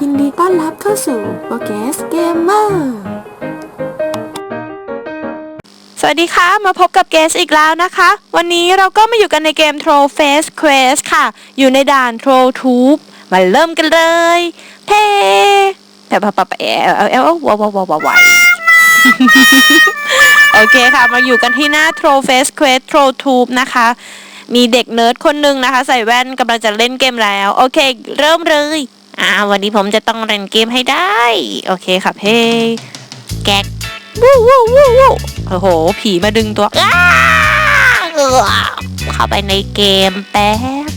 ยินดีต้อนรับเข้าสู่โปรเกสเกมเมอร์สวัสดีค่ะ มาพบกับเกสอีกแล้วนะคะ วันนี้เราก็มาอยู่กันในเกม Troll Face Quest ค่ะ อยู่ในด่าน Troll Tube มาเริ่มกันเลยเทแต่ปะปะแอลแอลแอลวาวาวาวาวายโอเคค่ะ มาอยู่กันที่หน้า Troll Face Quest Troll Tube นะคะ มีเด็กเนิร์ดคนหนึ่งนะคะ ใส่แว่นกำลังจะเล่นเกมแล้ว โอเค เริ่มเลย อ่าวันนี้ผมจะต้องเล่นเกมให้ได้ โอเคค่ะเพ่แก๊กวู้วู้วู้วู้โอ้โห ผีมาดึงตัวอ้าเข้าไปในเกมแป๊บ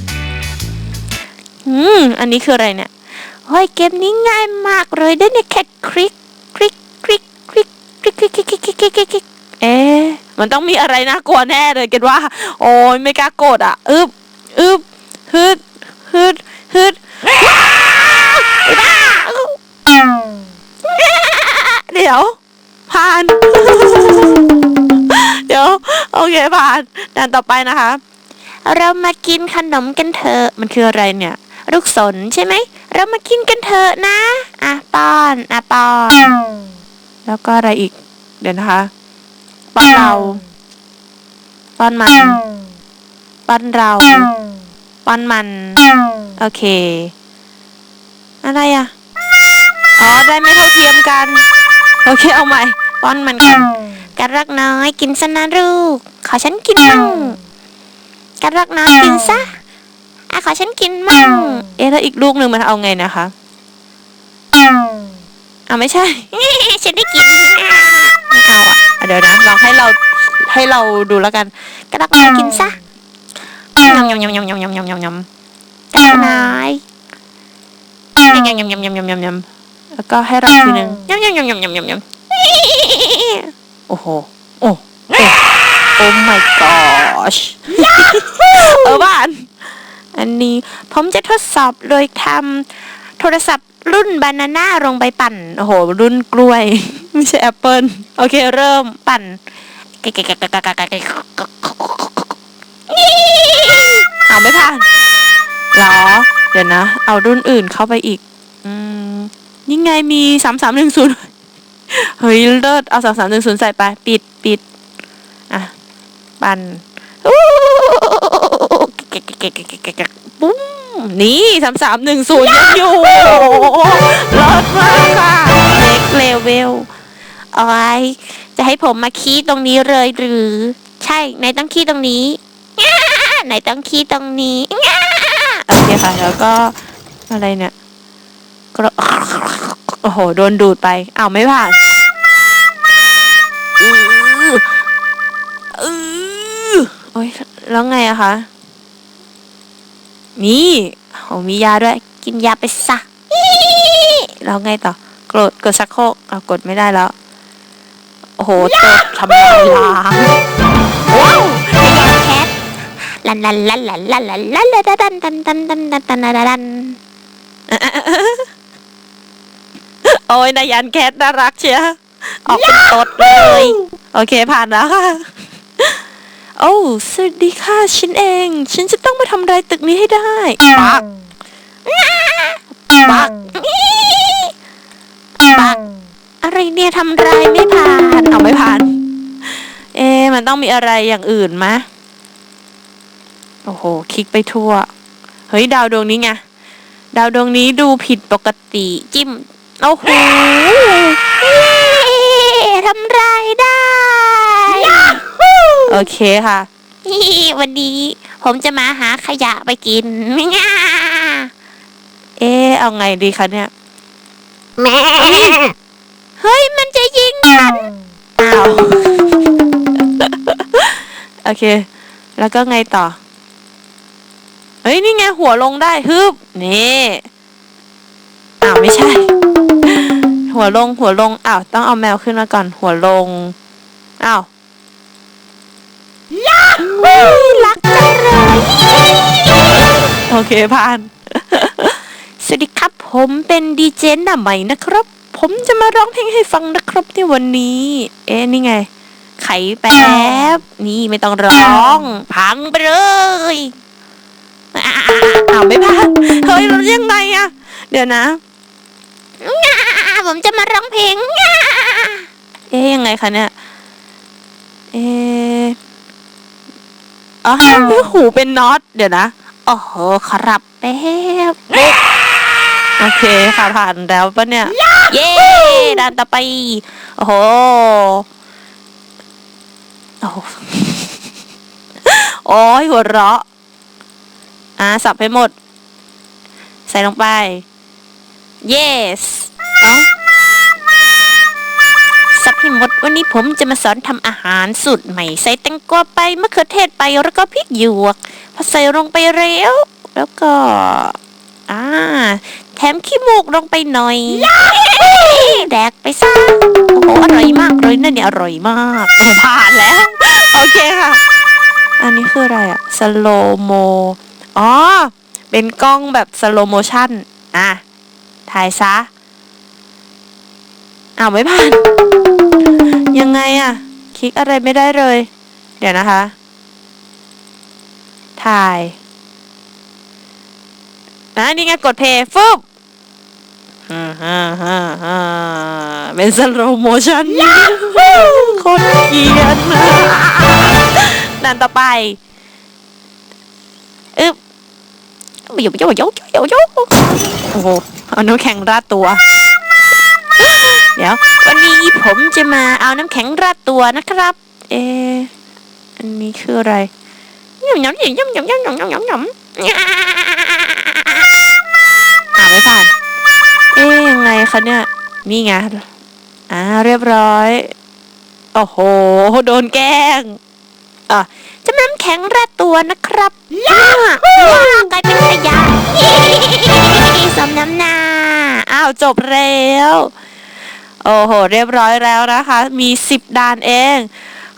อืมอันนี้คืออะไรเนี่ยเฮ้ยเกมนี้ง่ายมากเลยได้เนี่ยแค่คลิกคลิกคลิกคลิกคลิกคลิกคลิกคลิกคลิกคลิกคลิกคลิกเอ๊ะมันต้องมีอะไรน่ากลัวแน่เลยกันว่า โอ้ยไม่กล้ากดอะอึบอึบฮึดฮึดฮึด เดี๋ยว ผ่าน เดี๋ยว โอเคผ่านด่านต่อไปนะคะ เรามากินขนมกันเถอะมันคืออะไรเนี่ย ลูกสนใช่ไหม เรามากินกันเถอะนะ อะป้อนอะป้อน แล้วก็อะไรอีก เดี๋ยวนะคะป้อนเราป้อนมันป้อนเราป้อนมัน โอเค อะไรอะ อ๋อ ได้ไม่เท่าเทียมกัน โอเค เอาใหม่ ป้อนมันกันกระรักน้อยกินซะนะลูก ขอฉันกินมั่งกระรักน้อยกินซะอะขอฉันกินมั่ง เอ๊ะแล้วอีกลูกหนึ่งมันเอาไงนะคะอะไม่ใช่ ฉันได้กินไม่เอาอะอะเดี๋ยวนะลองให้เราให้เราดูแล้วกันกระรักน้อยกินซะยำยำยำยำยำยำยำยำยำกระรักน้อย ยำยำยำยำยำยำยำแล้วก็ให้เราทีนึงยำยำยำยำยำยำยำโอ้โห โอ้ โอ้ my gosh เออบ้าน อันนี้ผมจะทดสอบโดยทำโทรศัพท์รุ่นบานาน่าลงไปปั่น โอ้โห รุ่นกล้วย ไม่ใช่แอปเปิลโอเค เริ่มปั่นเอาไม่ผ่าน หรอ เดี๋ยวนะ เอารุ่นอื่นเข้าไปอีก อืมนี่ไงมีสามสามหนึ่งศูนย์เฮ้ยเลิศเอาสามสามหนึ่งศูนย์ใส่ไป ปิดปิด อะ ปันปุ้มนี่สามสามหนึ่งศูนย์ยังอยู่เลิศมากค่ะเล็กเลเวลอาไว้จะให้ผมมาคีย์ตรงนี้เลยหรือ ใช่ ไหนต้องคีย์ตรงนี้ ไหนต้องคีย์ตรงนี้ โอเคค่ะ แล้วก็อะไรเนี่ยกระโอ้โห โดนดูดไปอ้าวไม่ผ่านอืออือโอ้ยแล้วไงอะคะนี่โอ้มียาด้วย กินยาไปซะแล้วไงต่อกดกดชักโครกเอากดไม่ได้แล้ว โอ้โหตดทำลายล้าง ลันลันลันลันลันลันลันลันดันดันดันดันดันดันดันดันโอ้ยนายันแคทน่ารักเชียออกเป็นตดเลย โอเคผ่านแล้วค่ะ โอ้สวัสดีค่ะฉันเอง ฉันจะต้องมาทำลายตึกนี้ให้ได้ปักปักปักอะไรเนี่ยทำลายไม่ผ่านเอาไม่ผ่าน เอ๊มันต้องมีอะไรอย่างอื่นมะ โอ้โห คลิกไปทั่ว เฮ้ย ดาวดวงนี้ไง ดาวดวงนี้ดูผิดปกติจิ้ม โอ้โหทำรายได้ โอเคค่ะ วันนี้ผมจะมาหาขยะไปกิน เอ๊ะเอาไงดีคะเนี่ย แม่ เฮ้ย มันจะยิงกันอ้าว โอเค แล้วก็ไงต่อ เฮ้ย นี่ไงหัวลงได้ฮึบนี่อ้าวไม่ใช่ หัวลงหัวลงอ้าวต้องเอาแมวขึ้นมาก่อน หัวลงอ้าวรักจังเลยโอเคผ่าน สวัสดีครับ ผมเป็นดีเจหน้าใหม่นะครับ ผมจะมาร้องเพลงให้ฟังนะครับในวันนี้ เอ๊ะนี่ไง ไขแป๊บ นี่ไม่ต้องร้อง พังไปเลย อ้าวไม่ผ่านเฮ้ยเรายังไงอะเดี๋ยวนะ ผมจะมาร้องเพลง เอ๊ยยังไงคะเนี่ย เอ๊ะอ๋อหูเป็นน็อต เดี๋ยวนะโอ้โหครับแป๊บโอเคค่ะผ่านแล้วปะเนี่ย เย้ด่านต่อไป โอ้โหโอ้โหโอ้ยหัวเราะ อ่าสับให้หมด ใส่ลงไป yes เอ้าสับให้หมด วันนี้ผมจะมาสอนทำอาหารสูตรใหม่ ใส่แตงกวาไปมะเขือเทศไปแล้วก็พริกหยวก พอใส่ลงไปแล้ว แล้วก็ อ่า แถมขี้มูกลงไปหน่อย แดกไปซะโอ้โหอร่อยมากเลยนะเนี่ยอร่อยมากผ่านแล้ว โอเคค่ะ อันนี้คืออะไรอะสโลโม อ๋อ เป็นกล้องแบบสโลโมชั่นอะ ถ่ายซะอ้าวไม่ผ่าน ยังไงอะคลิกอะไรไม่ได้เลย เดี๋ยวนะคะ ถ่ายอะนี่ไงกดเพย์ฟึบฮ่าฮ่าฮ่าฮ่าเป็นสโลโมชั่นโคตรเกรียนนะนั่นต่อไป อึ๊บ โยโยโยโยโยโอ้โหเอาน้ำแข็งราดตัว เดี๋ยว วันนี้ผมจะมาเอาน้ำแข็งราดตัวนะครับ เอะอันนี้คืออะไรยำยำยำยำยำยำยำยำยำอ่าไม่ผ่าน เอ๊ยยังไงคะเนี่ยนี่ไงอ่าเรียบร้อย โอ้โห โดนแกล้งอะจะน้ำแข็งราดตัวนะ รับย่าย่ากลายเป็นขยะสมน้ำหน้าอ้าวจบแล้วโอ้โห เรียบร้อยแล้วนะคะ มี 10ด่านเอง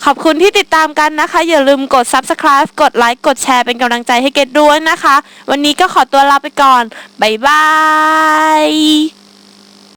ขอบคุณที่ติดตามกันนะคะ อย่าลืมกด subscribe กดไลค์กดแชร์เป็นกำลังใจให้เกดด้วยนะคะ วันนี้ก็ขอตัวลาไปก่อน บ๊ายบาย